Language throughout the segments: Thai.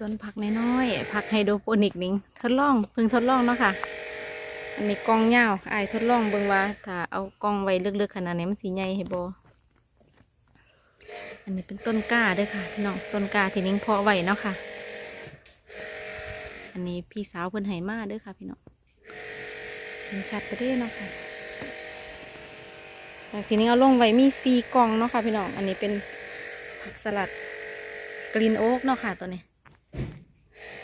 ส่วนผักน้อยๆผักไฮโดรโปนิกนิ่งทดลองเพิ่งทดลองเนาะค่ะ อันนี้กล้องยาวไอ้ทดลองเบิ่งว่าถ้าเอากองไว้ลึกๆขนาดนี้มันสีใหญ่ให้บออันนี้เป็นต้นกล้าด้วยค่ะพี่น้องต้นกล้าที่นิ้งเพาะไว้เนาะค่ะ อันนี้พี่สาวเพิ่นให้มาด้วยค่ะพี่น้องเห็นชัดไปด้วยเนาะค่ะแต่ทีนี้เอาลงไว้มีซีกองเนาะค่ะพี่น้องอันนี้เป็นผักสลัดกรีนโอ๊กเนาะค่ะตัวนี้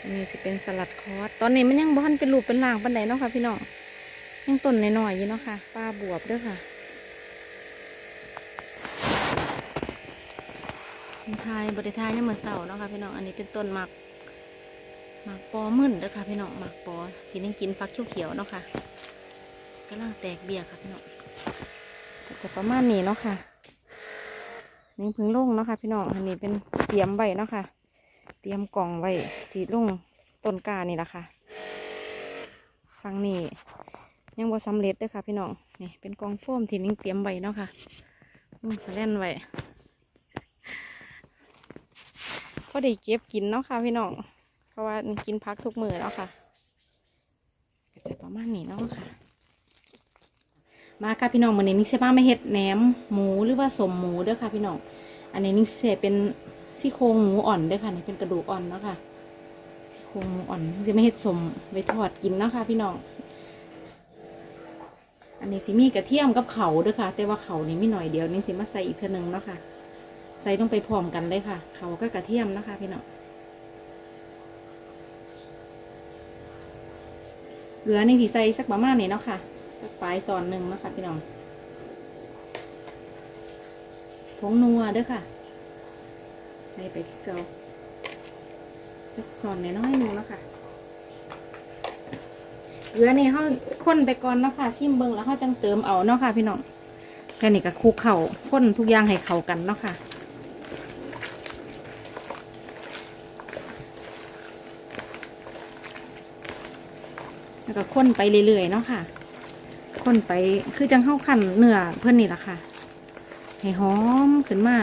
นนี้สิเป็นสลัดคอสตอนนี้มันยังบ้านเป็นรูปเป็นร่างปันไดเนาะค่ะ พี่น้องยังต้นหน้อยๆอยู่เนาะค่ะปลาบวบด้วยค่ะเป็นทายบริทายเนี่ยามมือนเสาเนาะค่ะพี่น้องอันนี้เป็นต้นหมักหมักปอมึนด้อค่ะพี่น้องหมักปอที่นี่กินฟักเขียวๆเนาะค่ะกำลังแตกเบี้ยค่ะพี่น้องจะประมาณนี้เนาะค่ะนี่พึ่งลงเนาะค่ะพี่น้องอันนี้เป็นเตรียมไว้เนาะค่ะ เตรียมกล่องไว้ ที่งต้นกานี่แหละค่ะฟังนี่ยังบ่สำเร็จด้วยค่ะ พี่น้องนี่เป็นกองโฟมที่นิ้งเตรียมไว้เนาะค่ะลุงสะเล่นไว้ก็ได้เก็บกินเนาะค่ะ พี่น้องเพราะว่ากินพักทุกมือแล้วค่ะก็จะประมาณนี้เนาะค่ะ มาค่ะพี่น้องวันนี้นิ้งเสมาไม่เห็ดแหนมหมูหรือว่าสมหมูเด้อค่ะ พี่น้องอันนี้นิ้งเสเป็นซี่โครงหมูอ่อนเด้อค่ะนี่เป็นกระดูกอ่อนเนาะค่ะ คงอ่อนจะไม่เห็ดสมไว้ทอดกินเนาะค่ะพี่น้อง อันนี้สิมีกระเทียมกับเขาเด้วยค่ะ แต่ว่าเขานี่มีหน่อยเดียวนี่สิมาใส่อีกเท่านึงเนาะค่ะ ใส่ลงไปพร้อมกันเลยค่ะ เขาก็กระเทียมนะคะ พี่น้องเหลือนี่สิใส่สักประมาณนี้เนาะค่ะ สักปลายซอนหนึ่งนาะค่ะพี่น้องผงนัวเด้อค่ะ ใส่ไปคือเกา สักซอนน้อยๆหนึงเนาะค่ะเกลือนี่เขาค้นไปก่อนเนาะค่ะชิมเบิงแล้วเขาจังเติมเอาเนาะค่ะ พี่น้องแค่นี้ก็คลุกเข่าค้นทุกอย่างให้เข้ากันเนาะค่ะแล้วก็ค้นไปเรื่อยๆเนาะค่ะค้นไปคือจังเข้าขันเนื้อเพื่อนนี่แหละค่ะ ให้หอมขึ้นมา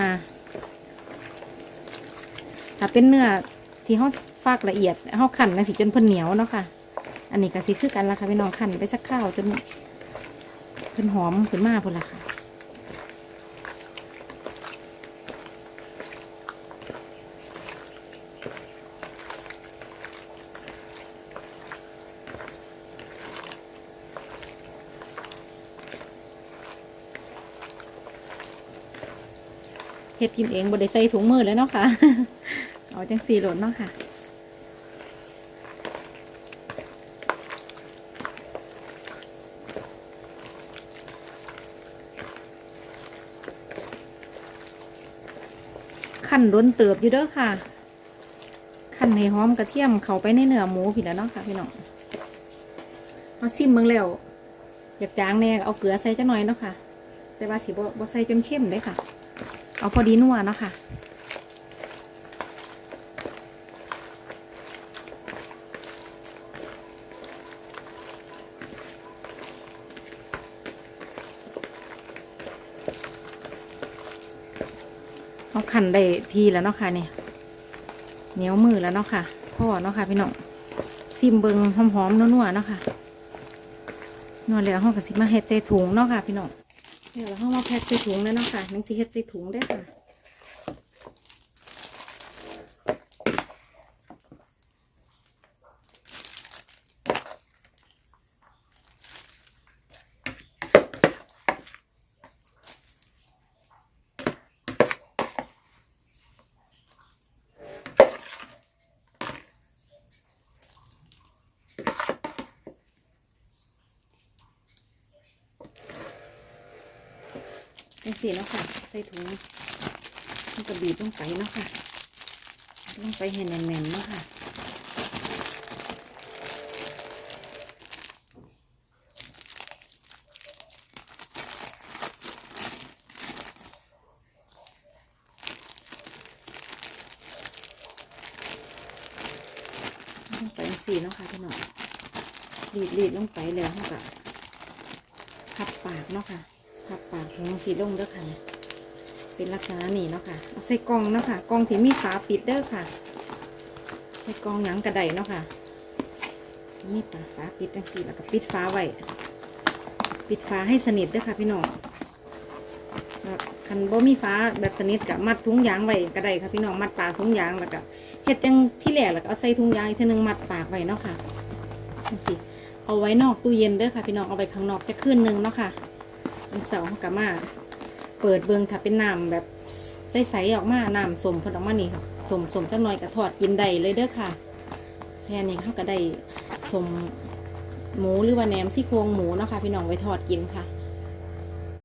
ถ้าเป็นเนื้อ ที่เขาฟากละเอียดเขาขันนะสิจนเพิ่นเหนียวเนาะค่ะ อันนี้ก็สิคือกันละค่ะพี่น้องขันไปสักข้าวจนเพิ่นหอมขึ้นมาพุ่นละค่ะเฮ็ดกินเองบ่ได้ใส่ถุงมือเลยเนาะค่ะ เอาจังสีโหลดเนาะค่ะขั้นร้นเติบอยู่เด้อค่ะ ขั้นให้หอมกระเทียมเข้าไปในเนื้อหมูผิดแล้วเนาะค่ะพี่น้องเอาซิมเบิ่งแล้วอยากจางแน่เอาเกลือใส่จังหน่อยเนาะค่ะ แต่ว่าสิบ่บ่ใส่จนเข้มเลยค่ะ เอาพอดีนัวเนาะค่ะ ขันได้ทีแล้วเนาะค่ะเนี่ยเหนียวมือแล้วเนาะค่ะพ่อเนาะค่ะพี่น้องซิมเบิงหอมๆนัวๆเนาะค่ะนัวแล้วห้องกับสิมาเฮ็ดใส่ถุงเนาะค่ะพี่น้องเดี๋ยวเราห้องมาแพ็คใส่ถุงแล้วเนาะค่ะนังสีเฮ็ดใส่ถุงได้ค่ะ สีเนาะค่ะ ใส่ถุงมันก็บีบลงไปเนาะค่ะลงไปให้แน่นๆเนาะค่ะลงไปสีเนาะค่ะพี่น้องรีดรีดลงไปแล้วเขาก็พับปากเนาะค่ะ พับปากของสีลงเด้อค่ะ เป็นลักษณะนี้เนาะค่ะเอาใส่กล่องเนาะค่ะกล่องที่มีฝาปิดเด้อค่ะ ใส่กรองหยังกระไดเนาะค่ะนี่ปาฟ้าปิดจังสีแล้วก็ปิดฟ้าไว้ปิดฟ้าให้สนิทเด้วยค่ะพี่น้องคันบ่มีฟ้าแบบสนิทกับมัดถุงยางไว้ก็ได้ค่ะพี่น้องมัดปากถุงยางแล้วก็เฮ็ดจังที่แหลกแล้วก็เอาใส่ถุงยางอีกทีนึงมัดปากไว้เนาะค่ะจังสิเอาไว้นอกตู้เย็นเด้อค่ะพี่น้องเอาไว้ข้างนอกจะคืนนึงเนาะค่ะ วันเสาร์กาก็มา เปิดเบิงถ้าเป็นน้ำแบบใสๆออกมาน้ำสมพอนออกมานี่ค่ะสมสมจังหน่อยก็ทอดกินได้เลยเด้อค่ะแค่นี้เขาก็ได้สมหมูหรือว่าแหนมซี่โครงหมูนะคะพี่น้องไว้ทอดกินค่ะ